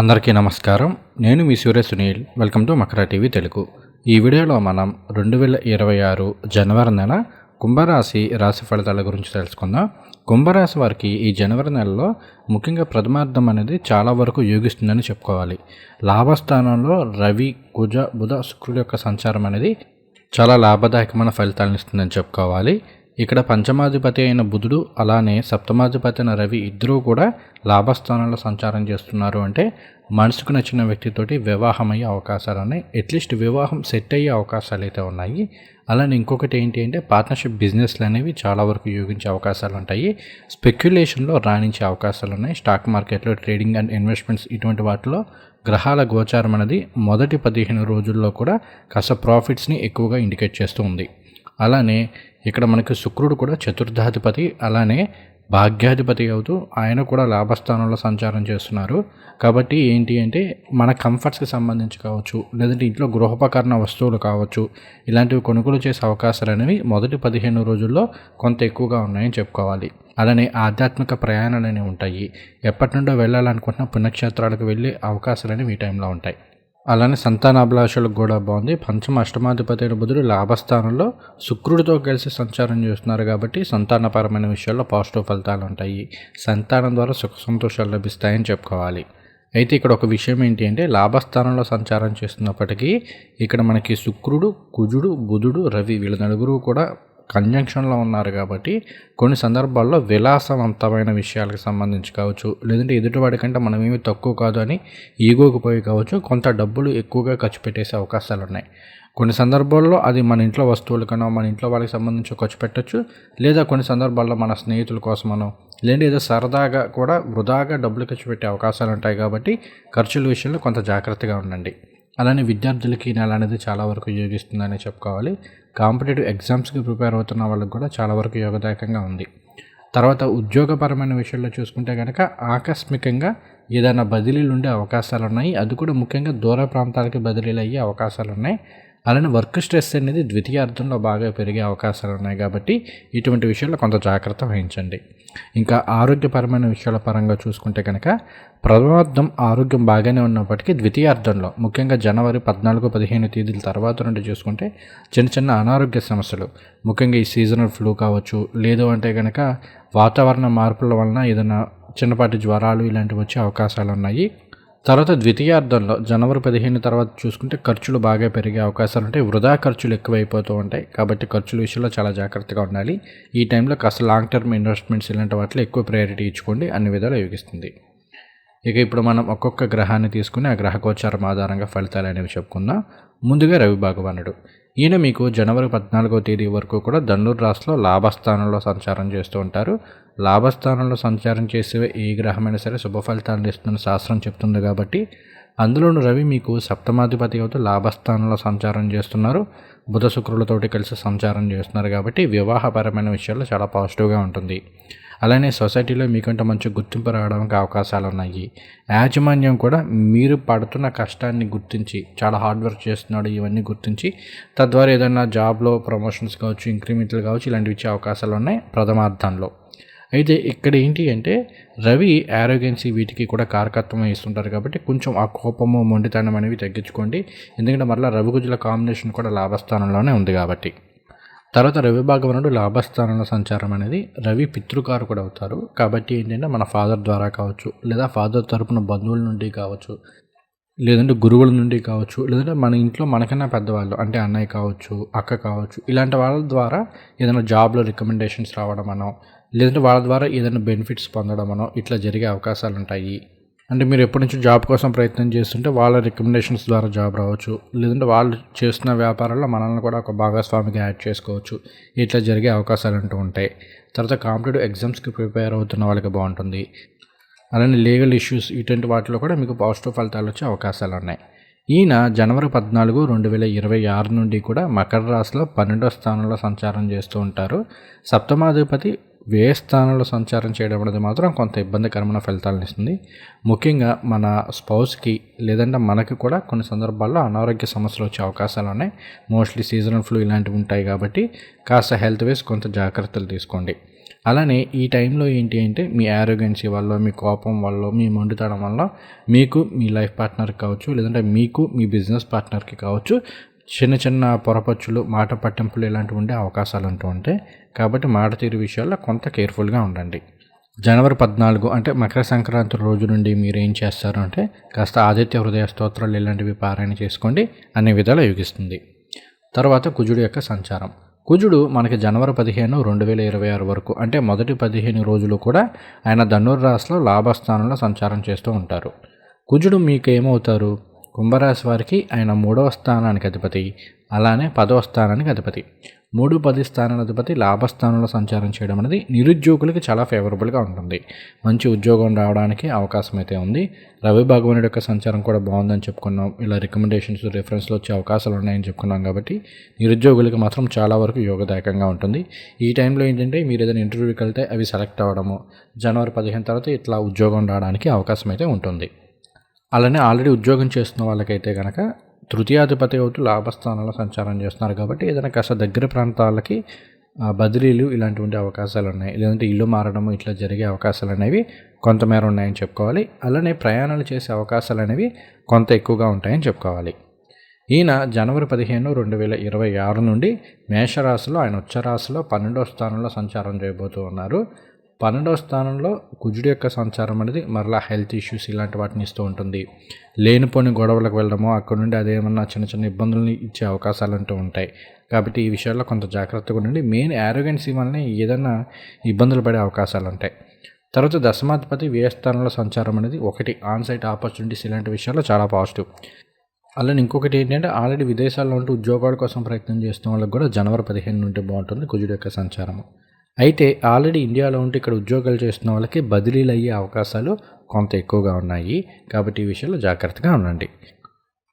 అందరికీ నమస్కారం. నేను మీ Surya Sunil. Welcome to Makara TV Telugu. ఈ వీడియోలో మనం రెండు వేల ఇరవై ఆరు జనవరి నెల కుంభరాశి రాశి ఫలితాల గురించి తెలుసుకుందాం. కుంభరాశి వారికి ఈ జనవరి నెలలో ముఖ్యంగా ప్రథమార్థం అనేది చాలా వరకు యోగిస్తుందని చెప్పుకోవాలి. లాభస్థానంలో రవి కుజ బుధ శుక్రుడు యొక్క సంచారం అనేది చాలా లాభదాయకమైన ఫలితాలను ఇస్తుందని చెప్పుకోవాలి. ఇక్కడ పంచమాధిపతి అయిన బుధుడు అలానే సప్తమాధిపతి అయిన రవి ఇద్దరూ కూడా లాభస్థానంలో సంచారం చేస్తున్నారు అంటే మనసుకు నచ్చిన వ్యక్తితోటి వివాహం అయ్యే అవకాశాలు ఉన్నాయి అట్లీస్ట్ వివాహం సెట్ అయ్యే అవకాశాలు అయితే ఉన్నాయి. అలానే ఇంకొకటి ఏంటి అంటే పార్ట్నర్షిప్ బిజినెస్లు అనేవి చాలా వరకు యోగించే అవకాశాలు ఉంటాయి. స్పెక్యులేషన్లో రాణించే అవకాశాలు ఉన్నాయి. స్టాక్ మార్కెట్లో ట్రేడింగ్ అండ్ ఇన్వెస్ట్మెంట్స్ ఇటువంటి వాటిలో గ్రహాల గోచారం అనేది మొదటి పదిహేను రోజుల్లో కూడా కాస్త ప్రాఫిట్స్ని ఎక్కువగా ఇండికేట్ చేస్తూ ఉంది. అలానే ఇక్కడ మనకి శుక్రుడు కూడా చతుర్థాధిపతి అలానే భాగ్యాధిపతి అవుతూ ఆయన కూడా లాభస్థానంలో సంచారం చేస్తున్నారు. కాబట్టి ఏంటి అంటే మన కంఫర్ట్స్కి సంబంధించి కావచ్చు లేదంటే ఇంట్లో గృహోపకరణ వస్తువులు కావచ్చు ఇలాంటివి కొనుగోలు చేసే అవకాశాలు అనేవి మొదటి పదిహేను రోజుల్లో కొంత ఎక్కువగా ఉన్నాయని చెప్పుకోవాలి. అలానే ఆధ్యాత్మిక ప్రయాణాలు అనేవి ఉంటాయి. ఎప్పటి నుండో వెళ్ళాలనుకుంటున్న పుణ్యక్షేత్రాలకు వెళ్ళే అవకాశాలు అనేవి ఈ టైంలో ఉంటాయి. అలానే సంతానాభిలాషలకు కూడా బాగుంది. పంచమ అష్టమాధిపతి బుధుడు లాభస్థానంలో శుక్రుడితో కలిసి సంచారం చేస్తున్నారు కాబట్టి సంతానపరమైన విషయాల్లో పాజిటివ్ ఫలితాలు ఉంటాయి. సంతానం ద్వారా సుఖ సంతోషాలు లభిస్తాయని చెప్పుకోవాలి. అయితే ఇక్కడ ఒక విషయం ఏంటి అంటే లాభస్థానంలో సంచారం చేస్తున్నప్పటికీ ఇక్కడ మనకి శుక్రుడు కుజుడు బుధుడు రవి వీళ్ళ నలుగురు కూడా కంజంక్షన్లో ఉన్నారు కాబట్టి కొన్ని సందర్భాల్లో విలాసవంతమైన విషయాలకు సంబంధించి కావచ్చు లేదంటే ఎదుటివాడి కంటే మనం ఏమి తక్కువ కాదు అని ఈగోకి పోయి కావచ్చు కొంత డబ్బులు ఎక్కువగా ఖర్చు పెట్టేసే అవకాశాలు ఉన్నాయి కొన్ని సందర్భాల్లో అది మన ఇంట్లో వస్తువులకనో కన్నా మన ఇంట్లో వాళ్ళకి సంబంధించి ఖర్చు పెట్టచ్చు లేదా కొన్ని సందర్భాల్లో మన స్నేహితుల కోసమనో లేదంటే ఏదో సరదాగా కూడా వృధాగా డబ్బులు ఖర్చు పెట్టే అవకాశాలు ఉంటాయి కాబట్టి ఖర్చుల విషయంలో కొంత జాగ్రత్తగా ఉండండి. అలానే విద్యార్థులకి నెల అనేది చాలా వరకు యోగిస్తుందని చెప్పుకోవాలి. కాంపిటేటివ్ ఎగ్జామ్స్కి ప్రిపేర్ అవుతున్న వాళ్ళకి కూడా చాలా వరకు యోగదాయకంగా ఉంది. తర్వాత ఉద్యోగపరమైన విషయంలో చూసుకుంటే కనుక ఆకస్మికంగా ఏదైనా బదిలీలు ఉండే అవకాశాలు ఉన్నాయి అది కూడా ముఖ్యంగా దూర ప్రాంతాలకి బదిలీలు అయ్యే అవకాశాలు ఉన్నాయి అలానే వర్క్ స్ట్రెస్ అనేది ద్వితీయార్థంలో బాగా పెరిగే అవకాశాలు ఉన్నాయి కాబట్టి ఇటువంటి విషయంలో కొంత జాగ్రత్త వహించండి. ఇంకా ఆరోగ్యపరమైన విషయాల పరంగా చూసుకుంటే కనుక ప్రథమార్థం ఆరోగ్యం బాగానే ఉన్నప్పటికీ ద్వితీయార్థంలో ముఖ్యంగా జనవరి పద్నాలుగు పదిహేను తేదీల తర్వాత నుండి చూసుకుంటే చిన్న చిన్న అనారోగ్య సమస్యలు ముఖ్యంగా ఈ సీజనల్ ఫ్లూ కావచ్చు లేదు అంటే కనుక వాతావరణ మార్పుల వలన ఏదైనా చిన్నపాటి జ్వరాలు ఇలాంటివి వచ్చే అవకాశాలు ఉన్నాయి. తర్వాత ద్వితీయార్థంలో జనవరి పదిహేను తర్వాత చూసుకుంటే ఖర్చులు బాగా పెరిగే అవకాశాలు ఉంటాయి. వృధా ఖర్చులు ఎక్కువైపోతూ ఉంటాయి. కాబట్టి ఖర్చుల విషయంలో చాలా జాగ్రత్తగా ఉండాలి. ఈ టైంలో కాస్త లాంగ్ టర్మ్ ఇన్వెస్ట్మెంట్స్ ఇలాంటి వాటిలో ఎక్కువ ప్రయారిటీ ఇచ్చుకోండి. అన్ని విధాలు యోగిస్తుంది. ఇక ఇప్పుడు మనం ఒక్కొక్క గ్రహాన్ని తీసుకుని ఆ గ్రహకోచారం ఆధారంగా ఫలితాలు అనేవి చెప్పుకుందాం. ముందుగా రవి భగవానుడు. ఈయన మీకు జనవరి పద్నాలుగో తేదీ వరకు కూడా ధనుర్ రాశిలో లాభస్థానంలో సంచారం చేస్తూ ఉంటారు. లాభస్థానంలో సంచారం చేసే ఏ గ్రహమైనా సరే శుభ ఫలితాలను ఇస్తుందని శాస్త్రం చెప్తుంది కాబట్టి అందులోను రవి మీకు సప్తమాధిపతి అవుతూ లాభస్థానంలో సంచారం చేస్తున్నారు. బుధ శుక్రులతోటి కలిసి సంచారం చేస్తున్నారు కాబట్టి వివాహపరమైన విషయాల్లో చాలా పాజిటివ్గా ఉంటుంది. అలానే సొసైటీలో మీకంటే మంచి గుర్తింపు రావడానికి అవకాశాలు ఉన్నాయి యాజమాన్యం కూడా మీరు పడుతున్న కష్టాన్ని గుర్తించి చాలా హార్డ్ వర్క్ చేస్తున్నాడు ఇవన్నీ గుర్తించి తద్వారా ఏదైనా జాబ్లో ప్రమోషన్స్ కావచ్చు ఇంక్రిమెంట్లు కావచ్చు ఇలాంటివి ఇచ్చే అవకాశాలు ఉన్నాయి ప్రథమార్థంలో అయితే ఇక్కడ ఏంటి అంటే రవి ఆరోగెన్సీ వీటికి కూడా కారకత్వం ఇస్తుంటారు కాబట్టి కొంచెం ఆ కోపము మొండితనం అనేవి తగ్గించుకోండి. ఎందుకంటే మరలా రవి గుజుల కాంబినేషన్ కూడా లాభస్థానంలోనే ఉంది కాబట్టి. తర్వాత రవి భాగవనుడు లాభస్థానంలో సంచారం అనేది రవి పితృకారు కూడా అవుతారు. కాబట్టి ఏంటంటే మన ఫాదర్ ద్వారా కావచ్చు లేదా ఫాదర్ తరపున బంధువుల నుండి కావచ్చు లేదంటే గురువుల నుండి కావచ్చు లేదంటే మన ఇంట్లో మనకన్నా పెద్దవాళ్ళు అంటే అన్నయ్య కావచ్చు అక్క కావచ్చు ఇలాంటి వాళ్ళ ద్వారా ఏదైనా జాబ్లో రికమెండేషన్స్ రావడం అనో లేదంటే వాళ్ళ ద్వారా ఏదైనా బెనిఫిట్స్ పొందడం అనో ఇట్లా జరిగే అవకాశాలు ఉంటాయి అంటే మీరు ఎప్పటి నుంచో జాబ్ కోసం ప్రయత్నం చేస్తుంటే వాళ్ళ రికమెండేషన్స్ ద్వారా జాబ్ రావచ్చు. లేదంటే వాళ్ళు చేస్తున్న వ్యాపారంలో మనల్ని కూడా ఒక భాగస్వామిగా యాడ్ చేసుకోవచ్చు. ఇట్లా జరిగే అవకాశాలు అంటూ ఉంటాయి. తర్వాత కాంపిటేటివ్ ఎగ్జామ్స్కి ప్రిపేర్ అవుతున్న వాళ్ళకి బాగుంటుంది. అలానే లీగల్ ఇష్యూస్ ఇటువంటి వాటిలో కూడా మీకు పాజిటివ్ ఫలితాలు వచ్చే అవకాశాలు ఉన్నాయి. ఈయన జనవరి పద్నాలుగు రెండు వేల ఇరవై ఆరు నుండి కూడా మకర రాశిలో పన్నెండో స్థానంలో సంచారం చేస్తూ ఉంటారు. సప్తమాధిపతి వ్యయ స్థానంలో సంచారం చేయడం అనేది మాత్రం కొంత ఇబ్బందికరమైన ఫలితాలను ఇస్తుంది. ముఖ్యంగా మన స్పౌస్కి లేదంటే మనకి కూడా కొన్ని సందర్భాల్లో అనారోగ్య సమస్యలు వచ్చే అవకాశాలు ఉన్నాయి. మోస్ట్లీ సీజనల్ ఫ్లూ ఇలాంటివి ఉంటాయి కాబట్టి కాస్త హెల్త్ వేస్ కొంత జాగ్రత్తలు తీసుకోండి. అలానే ఈ టైంలో ఏంటి అంటే మీ ఆరోగెన్సీ వల్ల మీ కోపం వల్ల మీ మండుతడం వల్ల మీకు మీ లైఫ్ పార్ట్నర్కి కావచ్చు లేదంటే మీకు మీ బిజినెస్ పార్ట్నర్కి కావచ్చు చిన్న చిన్న పొరపచ్చులు మాట పట్టింపులు ఇలాంటివి ఉండే అవకాశాలు ఉంటూ ఉంటాయి. కాబట్టి మాట తీరు విషయాల్లో కొంత కేర్ఫుల్గా ఉండండి. జనవరి పద్నాలుగు అంటే మకర సంక్రాంతి రోజు నుండి మీరు ఏం చేస్తారు అంటే కాస్త ఆదిత్య హృదయ స్తోత్రాలు ఇలాంటివి పారాయణ చేసుకోండి. అనే విధాలు యోగిస్తుంది. తర్వాత కుజుడు యొక్క సంచారం. కుజుడు మనకి జనవరి పదిహేను రెండు వేల ఇరవై ఆరు వరకు అంటే మొదటి పదిహేను రోజులు కూడా ఆయన ధనుర్ రాశిలో లాభస్థానంలో సంచారం చేస్తూ ఉంటారు. కుజుడు మీకు ఏమవుతారు కుంభరాశి వారికి ఆయన మూడవ స్థానానికి అధిపతి అలానే పదవ స్థానానికి అధిపతి. మూడు పది స్థానాల అధిపతి లాభస్థానంలో సంచారం చేయడం అనేది నిరుద్యోగులకు చాలా ఫేవరబుల్గా ఉంటుంది. మంచి ఉద్యోగం రావడానికి అవకాశం అయితే ఉంది. రవి భగవానుడి యొక్క సంచారం కూడా బాగుందని చెప్పుకున్నాం. ఇలా రికమెండేషన్స్ రిఫరెన్స్లు వచ్చే అవకాశాలు ఉన్నాయని చెప్పుకున్నాం కాబట్టి నిరుద్యోగులకు మాత్రం చాలా వరకు యోగదాయకంగా ఉంటుంది. ఈ టైంలో ఏంటంటే మీరు ఏదైనా ఇంటర్వ్యూకి వెళ్తే అవి సెలెక్ట్ అవ్వడము జనవరి పదిహేను తర్వాత ఇట్లా ఉద్యోగం రావడానికి అవకాశం అయితే ఉంటుంది. అలానే ఆల్రెడీ ఉద్యోగం చేస్తున్న వాళ్ళకైతే కనుక తృతీయాధిపతి అవుతూ లాభస్థానంలో సంచారం చేస్తున్నారు కాబట్టి ఏదైనా కాస్త దగ్గర ప్రాంతాలకి బదిలీలు ఇలాంటివంటి అవకాశాలు ఉన్నాయి. లేదంటే ఇల్లు మారడము ఇట్లా జరిగే అవకాశాలు అనేవి కొంతమేర ఉన్నాయని చెప్పుకోవాలి. అలానే ప్రయాణాలు చేసే అవకాశాలు అనేవి కొంత ఎక్కువగా ఉంటాయని చెప్పుకోవాలి. ఈయన జనవరి పదిహేను రెండు వేల ఇరవై ఆరు నుండి మేషరాశిలో ఆయన ఉచ్చరాశిలో పన్నెండో స్థానంలో సంచారం చేయబోతూ ఉన్నారు. పన్నెండవ స్థానంలో కుజుడు యొక్క సంచారం అనేది మరలా హెల్త్ ఇష్యూస్ ఇలాంటి వాటిని ఇస్తూ ఉంటుంది. లేనిపోని గొడవలకు వెళ్ళడము అక్కడ నుండి అదేమన్నా చిన్న చిన్న ఇబ్బందులని ఇచ్చే అవకాశాలు అంటూ ఉంటాయి. కాబట్టి ఈ విషయాల్లో కొంత జాగ్రత్తగా ఉండండి. మెయిన్ ఆరోగెన్సీ వల్లనే ఏదైనా ఇబ్బందులు పడే అవకాశాలు ఉంటాయి. తర్వాత దశమాధిపతి వ్యయస్థానంలో సంచారం అనేది ఒకటి. ఆన్ సైట్ ఆపర్చునిటీస్ ఇలాంటి విషయాల్లో చాలా పాజిటివ్. అలానే ఇంకొకటి ఏంటంటే ఆల్రెడీ విదేశాల్లో ఉంటూ ఉద్యోగాల కోసం ప్రయత్నం చేస్తున్న వాళ్ళకి కూడా జనవరి పదిహేను నుండి బాగుంటుంది కుజుడు యొక్క సంచారము. అయితే ఆల్రెడీ ఇండియాలో ఉంటే ఇక్కడ ఉద్యోగాలు చేస్తున్న వాళ్ళకి బదిలీలు అయ్యే అవకాశాలు కొంత ఎక్కువగా ఉన్నాయి. కాబట్టి ఈ విషయంలో జాగ్రత్తగా ఉండండి.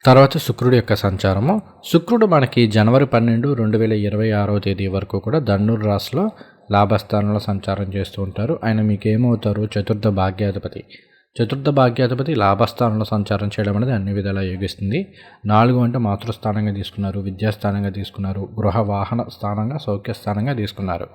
తర్వాత శుక్రుడు యొక్క సంచారము. శుక్రుడు మనకి జనవరి పన్నెండు రెండు వేల ఇరవై ఆరో తేదీ వరకు కూడా ధన్నూరు రాశిలో లాభస్థానంలో సంచారం చేస్తూ ఉంటారు. ఆయన మీకు ఏమవుతారు? చతుర్థ భాగ్యాధిపతి. చతుర్థ భాగ్యాధిపతి లాభస్థానంలో సంచారం చేయడం అనేది అన్ని విధాలా యోగిస్తుంది. నాలుగు అంటే మాతృస్థానంగా తీసుకున్నారు విద్యాస్థానంగా తీసుకున్నారు గృహ వాహన స్థానంగా సౌఖ్య స్థానంగా తీసుకున్నారు.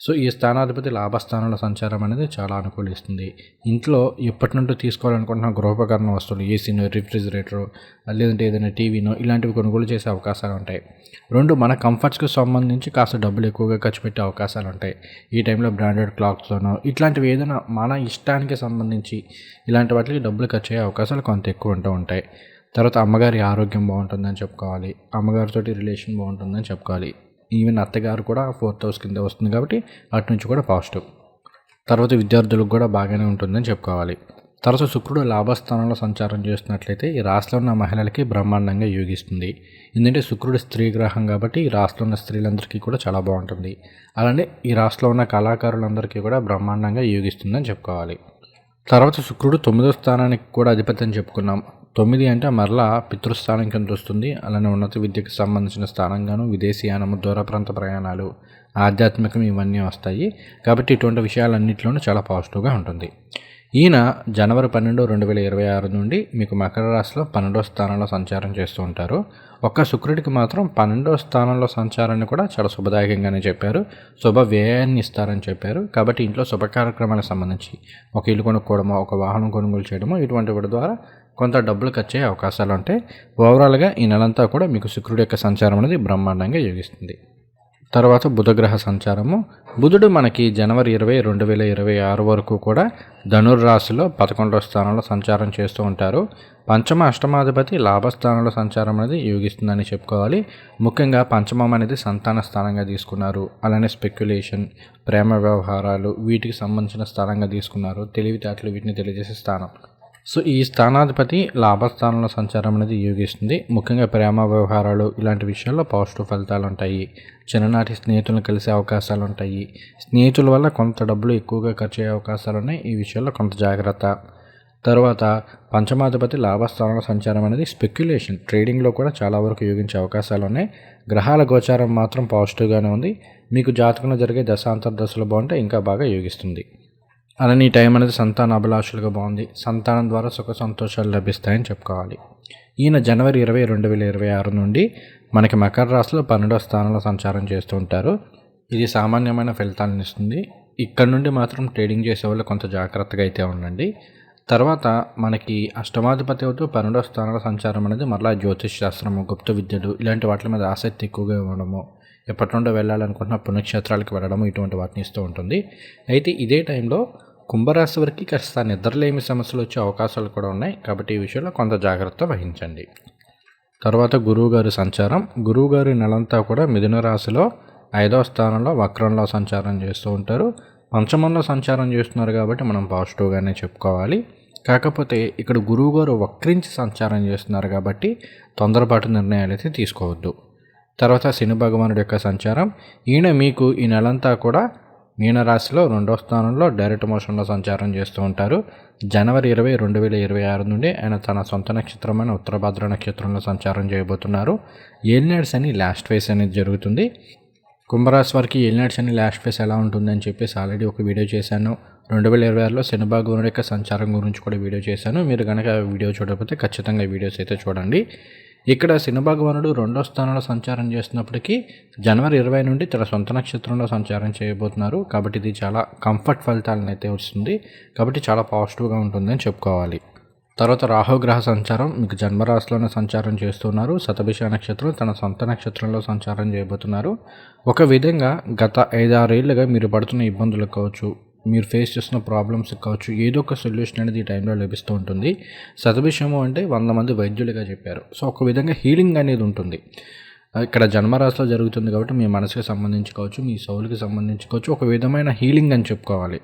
సో ఈ స్థానాధిపతి లాభస్థానాల సంచారం అనేది చాలా అనుకూలిస్తుంది. ఇంట్లో ఎప్పటి నుండి తీసుకోవాలనుకుంటున్న గృహోపకరణ వస్తువులు ఏసీనో రిఫ్రిజిరేటరు లేదంటే ఏదైనా టీవీనో ఇలాంటివి కొనుగోలు చేసే అవకాశాలు ఉంటాయి. రెండు మన కంఫర్ట్స్కి సంబంధించి కాస్త డబ్బులు ఎక్కువగా ఖర్చు పెట్టే అవకాశాలు ఉంటాయి. ఈ టైంలో బ్రాండెడ్ క్లాక్స్తోనో ఇట్లాంటివి ఏదైనా మన ఇష్టానికి సంబంధించి ఇలాంటి వాటికి డబ్బులు ఖర్చు అయ్యే అవకాశాలు కొంత ఎక్కువ ఉంటూ ఉంటాయి. తర్వాత అమ్మగారి ఆరోగ్యం బాగుంటుందని చెప్పుకోవాలి. అమ్మగారితోటి రిలేషన్ బాగుంటుందని చెప్పుకోవాలి. ఈవెన్ అత్తగారు కూడా ఫోర్త్ హౌస్ కింద వస్తుంది కాబట్టి అటు నుంచి కూడా పాజిటివ్ తర్వాత విద్యార్థులకు కూడా బాగానే ఉంటుందని చెప్పుకోవాలి. తర్వాత శుక్రుడు లాభస్థానంలో సంచారం చేస్తున్నట్లయితే ఈ రాశిలో ఉన్న మహిళలకి బ్రహ్మాండంగా యోగిస్తుంది. ఎందుకంటే శుక్రుడు స్త్రీ గ్రహం కాబట్టి ఈ రాశిలో ఉన్న స్త్రీలందరికీ కూడా చాలా బాగుంటుంది. అలానే ఈ రాశిలో ఉన్న కళాకారులందరికీ కూడా బ్రహ్మాండంగా యోగిస్తుందని చెప్పుకోవాలి. తర్వాత శుక్రుడు తొమ్మిదో స్థానానికి కూడా అధిపతి అని చెప్పుకున్నాం. తొమ్మిది అంటే మరలా పితృస్థానం కింద వస్తుంది. అలానే ఉన్నత విద్యకు సంబంధించిన స్థానంగాను విదేశీయానము దూర ప్రాంత ప్రయాణాలు ఆధ్యాత్మికం ఇవన్నీ వస్తాయి. కాబట్టి ఇటువంటి విషయాలన్నింటిలోనూ చాలా పాజిటివ్గా ఉంటుంది. ఈయన జనవరి పన్నెండు రెండు వేల ఇరవై ఆరు నుండి మీకు మకర రాశిలో పన్నెండో స్థానంలో సంచారం చేస్తూ ఉంటారు. ఒక్క శుక్రుడికి మాత్రం పన్నెండో స్థానంలో సంచారాన్ని కూడా చాలా శుభదాయకంగానే చెప్పారు. శుభ వ్యయాన్ని ఇస్తారని చెప్పారు. కాబట్టి ఇంట్లో శుభ కార్యక్రమాలకు సంబంధించి ఒక ఇల్లు కొనుక్కోవడమో ఒక వాహనం కొనుగోలు చేయడమో ఇటువంటి వాటి ద్వారా కొంత డబ్బులు ఖర్చు అయ్యే అవకాశాలు ఉంటాయి ఓవరాల్గా ఈ నెలంతా కూడా మీకు శుక్రుడి యొక్క సంచారం అనేది బ్రహ్మాండంగా యోగిస్తుంది తర్వాత బుధగ్రహ సంచారము. బుధుడు మనకి జనవరి ఇరవై రెండు వేల ఇరవై ఆరు వరకు కూడా ధనుర్రాశిలో పదకొండవ స్థానంలో సంచారం చేస్తూ ఉంటారు. పంచమ అష్టమాధిపతి లాభస్థానంలో సంచారం అనేది యోగిస్తుందని చెప్పుకోవాలి. ముఖ్యంగా పంచమం అనేది సంతాన స్థానంగా తీసుకున్నారు. అలానే స్పెక్యులేషన్ ప్రేమ వ్యవహారాలు వీటికి సంబంధించిన స్థానంగా తీసుకున్నారు. తెలివితేటలు వీటిని తెలియజేసే స్థానం. సో ఈ స్థానాధిపతి లాభస్థానంలో సంచారం అనేది యోగిస్తుంది. ముఖ్యంగా ప్రేమ వ్యవహారాలు ఇలాంటి విషయాల్లో పాజిటివ్ ఫలితాలు ఉంటాయి. చిన్ననాటి స్నేహితులను కలిసే అవకాశాలు ఉంటాయి. స్నేహితుల వల్ల కొంత డబ్బులు ఎక్కువగా ఖర్చు అయ్యే అవకాశాలు ఉన్నాయి. ఈ విషయాల్లో కొంత జాగ్రత్త. తర్వాత పంచమాధిపతి లాభస్థానంలో సంచారం అనేది స్పెక్యులేషన్. ట్రేడింగ్లో కూడా చాలా వరకు యోగించే అవకాశాలు ఉన్నాయి. గ్రహాల గోచారం మాత్రం పాజిటివ్గానే ఉంది. మీకు జాతకంలో జరిగే దశాంతర దశలు బాగుంటే ఇంకా బాగా యోగిస్తుంది. అలానే ఈ టైం అనేది సంతాన అభిలాషులుగా బాగుంది. సంతానం ద్వారా సుఖ సంతోషాలు లభిస్తాయని చెప్పుకోవాలి. ఈయన జనవరి ఇరవై రెండు వేల ఇరవై ఆరు నుండి మనకి మకర రాశిలో పన్నెండవ స్థానంలో సంచారం చేస్తూ ఉంటారు. ఇది సామాన్యమైన ఫలితాలను ఇస్తుంది. ఇక్కడ నుండి మాత్రం ట్రేడింగ్ చేసే వాళ్ళు కొంత జాగ్రత్తగా అయితే ఉండండి. తర్వాత మనకి అష్టమాధిపతి అవుతూ పన్నెండవ స్థానంలో సంచారం అనేది మరలా జ్యోతిష్ శాస్త్రము గుప్త విద్యలు ఇలాంటి వాటి మీద ఆసక్తి ఎక్కువగా ఇవ్వడము ఎప్పటి నుండో వెళ్ళాలనుకుంటున్న పుణ్యక్షేత్రాలకు వెళ్ళడం ఇటువంటి వాటిని ఇస్తూ ఉంటుంది. అయితే ఇదే టైంలో కుంభరాశి వరకు కాస్త నిద్రలేమి సమస్యలు వచ్చే అవకాశాలు కూడా ఉన్నాయి. కాబట్టి ఈ విషయంలో కొంత జాగ్రత్త వహించండి. తర్వాత గురువుగారి సంచారం. గురువుగారి నెలంతా కూడా మిథున రాశిలో ఐదవ స్థానంలో వక్రంలో సంచారం చేస్తూ ఉంటారు. పంచమంలో సంచారం చేస్తున్నారు కాబట్టి మనం పాజిటివ్గానే చెప్పుకోవాలి. కాకపోతే ఇక్కడ గురువుగారు వక్రించి సంచారం చేస్తున్నారు కాబట్టి తొందరపాటు నిర్ణయాలు అయితే తీసుకోవద్దు. తర్వాత శని భగవానుడి యొక్క సంచారం. ఈయన మీకు ఈ నెలంతా కూడా మీనరాశిలో రెండో స్థానంలో డైరెక్ట్ మోషన్లో సంచారం చేస్తూ ఉంటారు. జనవరి ఇరవై రెండు వేల ఇరవై ఆరు నుండి ఆయన తన సొంత నక్షత్రమైన ఉత్తరభద్ర నక్షత్రంలో సంచారం చేయబోతున్నారు. ఏలినాడ్స్ అని లాస్ట్ ఫేస్ అనేది జరుగుతుంది. కుంభరాశి వారికి ఏలినాడ్స్ అని లాస్ట్ ఫేస్ ఎలా ఉంటుందని చెప్పేసి ఆల్రెడీ ఒక వీడియో చేశాను. రెండు వేల ఇరవై ఆరులో శనిభాగవనుడి యొక్క సంచారం గురించి కూడా వీడియో చేశాను. మీరు కనుక వీడియో చూడకపోతే ఖచ్చితంగా వీడియోస్ అయితే చూడండి. ఇక్కడ శని భగవానుడు రెండో స్థానంలో సంచారం చేస్తున్నప్పటికీ జనవరి ఇరవై నుండి తన సొంత నక్షత్రంలో సంచారం చేయబోతున్నారు. కాబట్టి ఇది చాలా కంఫర్ట్ ఫలితాలను అయితే వస్తుంది కాబట్టి చాలా పాజిటివ్గా ఉంటుందని చెప్పుకోవాలి. తర్వాత రాహుగ్రహ సంచారం మీకు జన్మరాశిలోనే సంచారం చేస్తున్నారు. శతభిష నక్షత్రం తన సొంత నక్షత్రంలో సంచారం చేయబోతున్నారు. ఒక విధంగా గత ఐదారేళ్ళుగా మీరు పడుతున్న ఇబ్బందులు కావచ్చు మీరు ఫేస్ చేస్తున్న ప్రాబ్లమ్స్ కావచ్చు ఏదో ఒక సొల్యూషన్ అనేది ఈ టైంలో లభిస్తూ ఉంటుంది. సతభిషము అంటే వంద మంది వైద్యులుగా చెప్పారు. సో ఒక విధంగా హీలింగ్ అనేది ఉంటుంది. ఇక్కడ జన్మరాశిలో జరుగుతుంది కాబట్టి మీ మనసుకి సంబంధించి కావచ్చు మీ సౌలుకి సంబంధించి కావచ్చు ఒక విధమైన హీలింగ్ అని చెప్పుకోవాలి.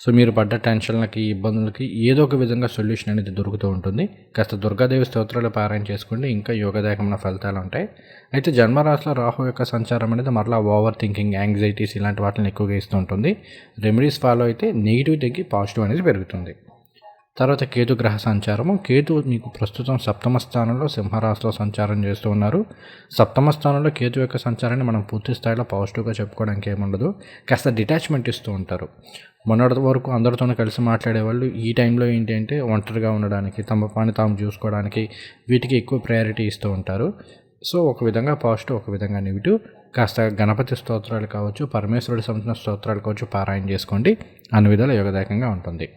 సో మీరు పడ్డ టెన్షన్లకి ఇబ్బందులకి ఏదో ఒక విధంగా సొల్యూషన్ అనేది దొరుకుతూ ఉంటుంది. కాస్త దుర్గాదేవి స్తోత్రాలు పారాయణ చేసుకుంటే ఇంకా యోగదాయకమైన ఫలితాలు ఉంటాయి. అయితే జన్మరాశిలో రాహు యొక్క సంచారం అనేది మరలా ఓవర్ థింకింగ్ యాంగ్జైటీస్ ఇలాంటి వాటిని ఎక్కువగా ఇస్తూ ఉంటుంది. రెమెడీస్ ఫాలో అయితే నెగిటివ్ తగ్గి పాజిటివ్ అనేది పెరుగుతుంది. తర్వాత కేతు గ్రహ సంచారము. కేతు మీకు ప్రస్తుతం సప్తమ స్థానంలో సింహరాశిలో సంచారం చేస్తూ ఉన్నారు. సప్తమ స్థానంలో కేతు యొక్క సంచారాన్ని మనం పూర్తి స్థాయిలో పాజిటివ్గా చెప్పుకోవడానికి ఏముండదు. కాస్త డిటాచ్మెంట్ ఇస్తూ ఉంటారు. మొన్నటి వరకు అందరితోనే కలిసి మాట్లాడేవాళ్ళు ఈ టైంలో ఏంటంటే ఒంటరిగా ఉండడానికి తమ పని తాము చూసుకోవడానికి వీటికి ఎక్కువ ప్రయారిటీ ఇస్తూ ఉంటారు. సో ఒక విధంగా పాజిటివ్ ఒక విధంగా నెగిటివ్ కాస్త గణపతి స్తోత్రాలు కావచ్చు పరమేశ్వరుడి సంబంధించిన స్తోత్రాలు కావచ్చు పారాయణ చేసుకోండి. అన్ని విధాలు యోగదాయకంగా ఉంటుంది.